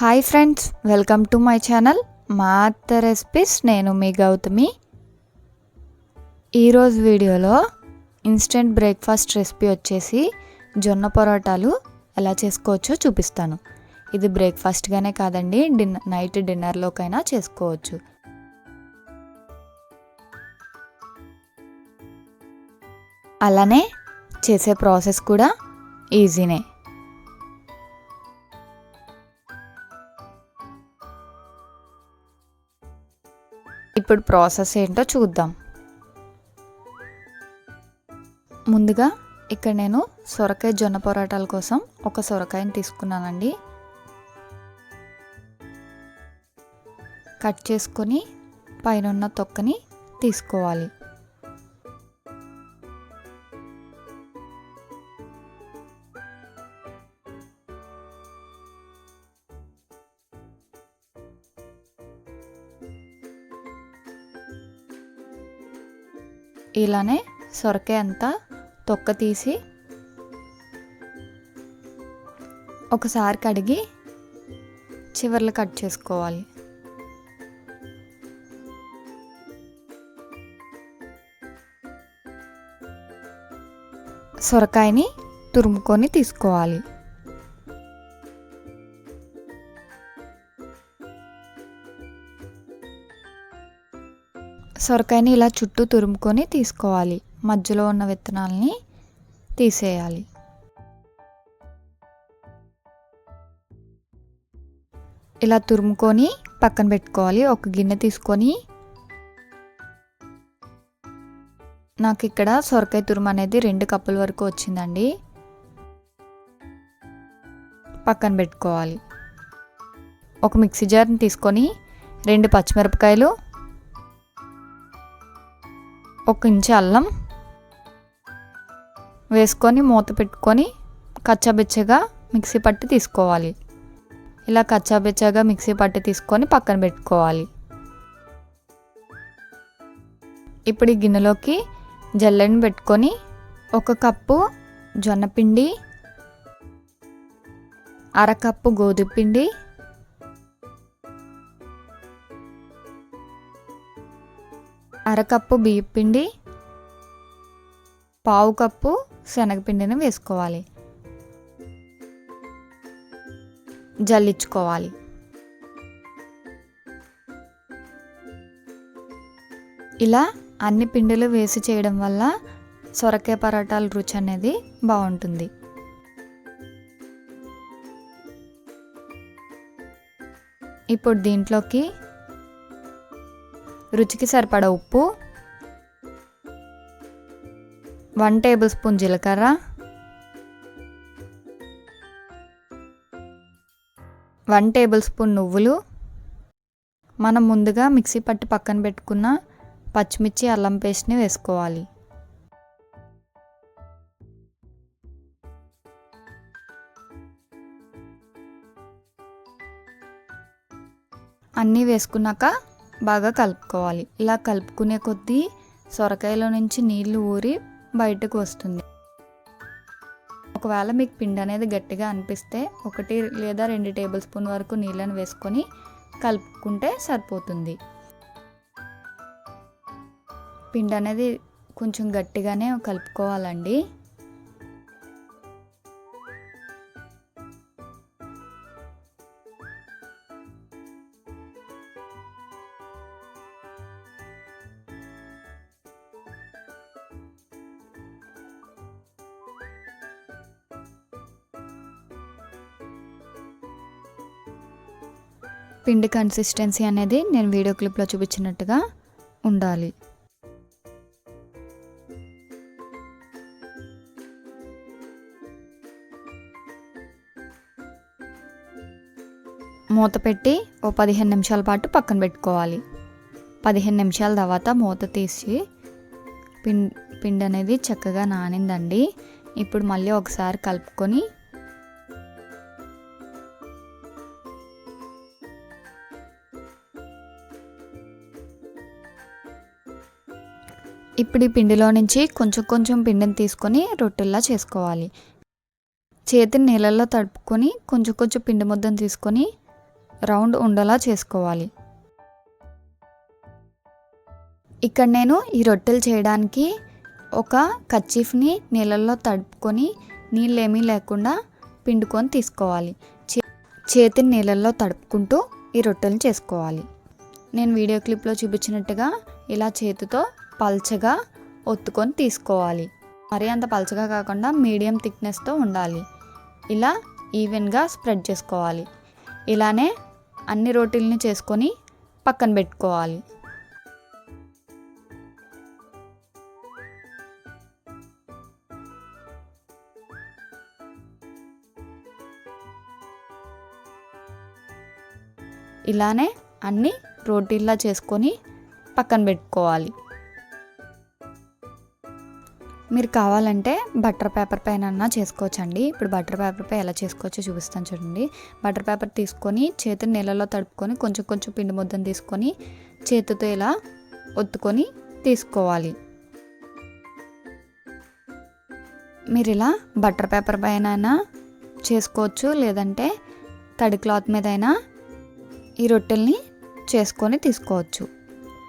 Hi friends welcome to my channel మా అత్త recipes నేను మీ గౌతమి. ఈరోజు వీడియోలో ఇన్స్టెంట్ బ్రేక్ఫాస్ట్ రెసిపీ వచ్చేసి జొన్న పొరోటాలు ఎలా చేసుకోవచ్చో చూపిస్తాను. ఇది బ్రేక్ఫాస్ట్గానే కాదండి డిన్నర్ నైట్ డిన్నర్లోకైనా చేసుకోవచ్చు. అలానే చేసే ప్రాసెస్ కూడా ఈజీనే. ఇప్పుడు ప్రాసెస్ ఏంటో చూద్దాం. ముందుగా ఇక్కడ నేను సొరకాయ జొన్న పొరాటాల కోసం ఒక సొరకాయని తీసుకున్నానండి. కట్ చేసుకొని పైన ఉన్న తొక్కని తీసుకోవాలి. ఇలానే సొరకాయ అంతా తొక్క తీసి ఒకసారి కడిగి చివర్లు కట్ చేసుకోవాలి. సొరకాయని తురుముకొని తీసుకోవాలి. సొరకాయని ఇలా చుట్టూ తురుముకొని తీసుకోవాలి. మధ్యలో ఉన్న విత్తనాలని తీసేయాలి. ఇలా తురుముకొని పక్కన పెట్టుకోవాలి. ఒక గిన్నె తీసుకొని నాకు ఇక్కడ సొరకాయ తురుము అనేది రెండు కప్పుల వరకు వచ్చిందండి. పక్కన పెట్టుకోవాలి. ఒక మిక్సీ జార్ని తీసుకొని రెండు పచ్చిమిరపకాయలు ఒక ఇంచు అల్లం వేసుకొని మూత పెట్టుకొని కచ్చాబెచ్చగా మిక్సీ పట్టి తీసుకోవాలి. ఇలా కచ్చాబెచ్చగా మిక్సీ పట్టి తీసుకొని పక్కన పెట్టుకోవాలి. ఇప్పుడు ఈ గిన్నెలోకి జల్లెని పెట్టుకొని ఒక కప్పు జొన్నపిండి అరకప్పు గోధుమ అరకప్పు బియ్యం పిండి పావు కప్పు శనగపిండిని వేసుకోవాలి. జల్లించుకోవాలి. ఇలా అన్ని పిండిలు వేసి చేయడం వల్ల సొరకాయ పరోటాల రుచి అనేది బాగుంటుంది. ఇప్పుడు దీంట్లోకి రుచికి సరిపడ ఉప్పు వన్ టేబుల్ స్పూన్ జీలకర్ర వన్ టేబుల్ స్పూన్ నువ్వులు. మనం ముందుగా మిక్సీ పట్టి పక్కన పెట్టుకున్న పచ్చిమిర్చి అల్లం పేస్ట్ని వేసుకోవాలి. అన్నీ వేసుకున్నాక బాగా కలుపుకోవాలి. ఇలా కలుపుకునే కొద్దీ సొరకాయలో నుంచి నీళ్ళు ఊరి బయటకు వస్తుంది. ఒకవేళ మీకు పిండి అనేది గట్టిగా అనిపిస్తే ఒకటి లేదా రెండు టేబుల్ స్పూన్ వరకు నీళ్ళని వేసుకొని కలుపుకుంటే సరిపోతుంది. పిండి అనేది కొంచెం గట్టిగానే కలుపుకోవాలండి. పిండి కన్సిస్టెన్సీ అనేది నేను వీడియో క్లిప్లో చూపించినట్టుగా ఉండాలి. మూత పెట్టి ఓ పదిహేను నిమిషాల పాటు పక్కన పెట్టుకోవాలి. పదిహేను నిమిషాల తర్వాత మూత తీసి పిండి పిండి అనేది చక్కగా నానిందండి. ఇప్పుడు మళ్ళీ ఒకసారి కలుపుకొని ఇప్పుడు ఈ పిండిలో నుంచి కొంచెం కొంచెం పిండిని తీసుకొని రొట్టెల్లా చేసుకోవాలి. చేతిని నీళ్ళల్లో తడుపుకొని కొంచెం కొంచెం పిండి ముద్దను తీసుకొని రౌండ్ ఉండలా చేసుకోవాలి. ఇక్కడ నేను ఈ రొట్టెలు చేయడానికి ఒక కచ్చీఫ్ని నీళ్ళల్లో తడుపుకొని నీళ్ళేమీ లేకుండా పిండుకొని తీసుకోవాలి. చే చేతిని నీళ్ళల్లో తడుపుకుంటూ ఈ రొట్టెలు చేసుకోవాలి. నేను వీడియో క్లిప్లో చూపించినట్టుగా ఇలా చేతితో పల్చగా ఒత్తుకొని తీసుకోవాలి. మరీ అంత పల్చగా కాకుండా మీడియం థిక్నెస్తో ఉండాలి. ఇలా ఈవెన్గా స్ప్రెడ్ చేసుకోవాలి. ఇలానే అన్ని రోటీల్ని చేసుకొని పక్కన పెట్టుకోవాలి. ఇలానే అన్ని రోటీల్లా చేసుకొని పక్కన పెట్టుకోవాలి. మీరు కావాలంటే బటర్ పేపర్ పైన అన్నా చేసుకోవచ్చండి. ఇప్పుడు బటర్ పేపర్ పై ఎలా చేసుకోవచ్చో చూపిస్తాను చూడండి. బటర్ పేపర్ తీసుకొని చేతిని నీళ్ళలో తడుపుకొని కొంచెం కొంచెం పిండి ముద్దను తీసుకొని చేతితో ఇలా ఒత్తుకొని తీసుకోవాలి. మీరు ఇలా బటర్ పేపర్ పైన అయినా చేసుకోవచ్చు లేదంటే తడి క్లాత్ మీద అయినా ఈ రొట్టెల్ని చేసుకొని తీసుకోవచ్చు.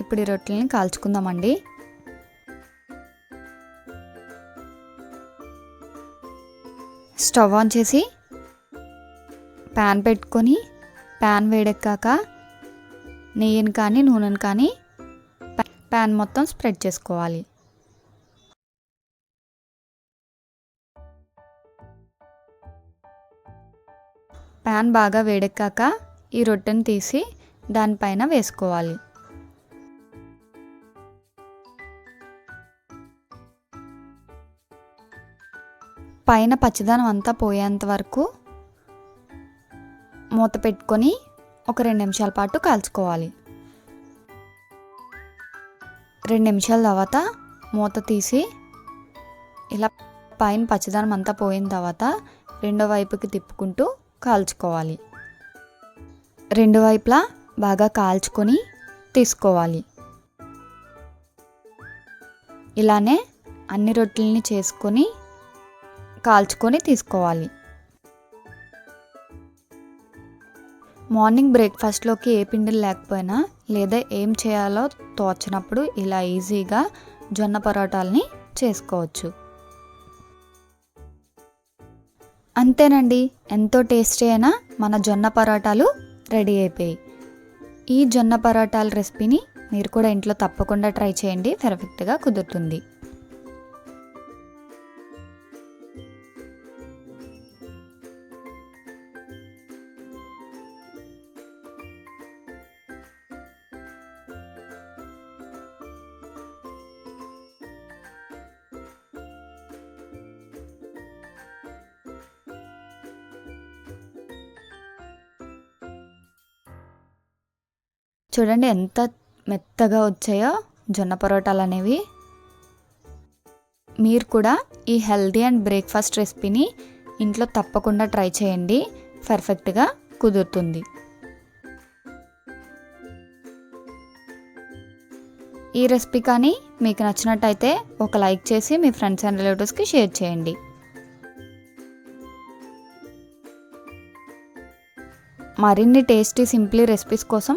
ఇప్పుడు ఈ రొట్టెల్ని కాల్చుకుందామండి. స్టవ్ ఆన్ చేసి ప్యాన్ పెట్టుకొని ప్యాన్ వేడెక్కాక నెయ్యిని కానీ నూనెని కానీ ప్యాన్ మొత్తం స్ప్రెడ్ చేసుకోవాలి. ప్యాన్ బాగా వేడెక్కాక ఈ రొట్టెని తీసి దానిపైన వేసుకోవాలి. పైన పచ్చదనం అంతా పోయేంత వరకు మూత పెట్టుకొని ఒక రెండు నిమిషాల పాటు కాల్చుకోవాలి. రెండు నిమిషాల తర్వాత మూత తీసి ఇలా పైన పచ్చదనం అంతా పోయిన తర్వాత రెండో వైపుకి తిప్పుకుంటూ కాల్చుకోవాలి. రెండు వైపులా బాగా కాల్చుకొని తీసుకోవాలి. ఇలానే అన్ని రొట్టెల్ని చేసుకొని కాల్చుకొని తీసుకోవాలి. మార్నింగ్ బ్రేక్ఫాస్ట్లోకి ఏ పిండిలు లేకపోయినా లేదా ఏం చేయాలో తోచినప్పుడు ఇలా ఈజీగా జొన్న పరోటాలని చేసుకోవచ్చు. అంతేనండి ఎంతో టేస్టీ అయినా మన జొన్న పరోటాలు రెడీ అయిపోయాయి. ఈ జొన్న పరోటాల రెసిపీని మీరు కూడా ఇంట్లో తప్పకుండా ట్రై చేయండి పర్ఫెక్ట్గా కుదురుతుంది. చూడండి ఎంత మెత్తగా వచ్చాయో జొన్న పరోటాలు అనేవి. మీరు కూడా ఈ హెల్దీ అండ్ బ్రేక్ఫాస్ట్ రెసిపీని ఇంట్లో తప్పకుండా ట్రై చేయండి. పర్ఫెక్ట్గా కుదురుతుంది. ఈ రెసిపీ కానీ మీకు నచ్చినట్టయితే ఒక లైక్ చేసి మీ ఫ్రెండ్స్ అండ్ రిలేటివ్స్కి షేర్ చేయండి. మరిన్ని టేస్టీ సింప్లీ రెసిపీస్ కోసం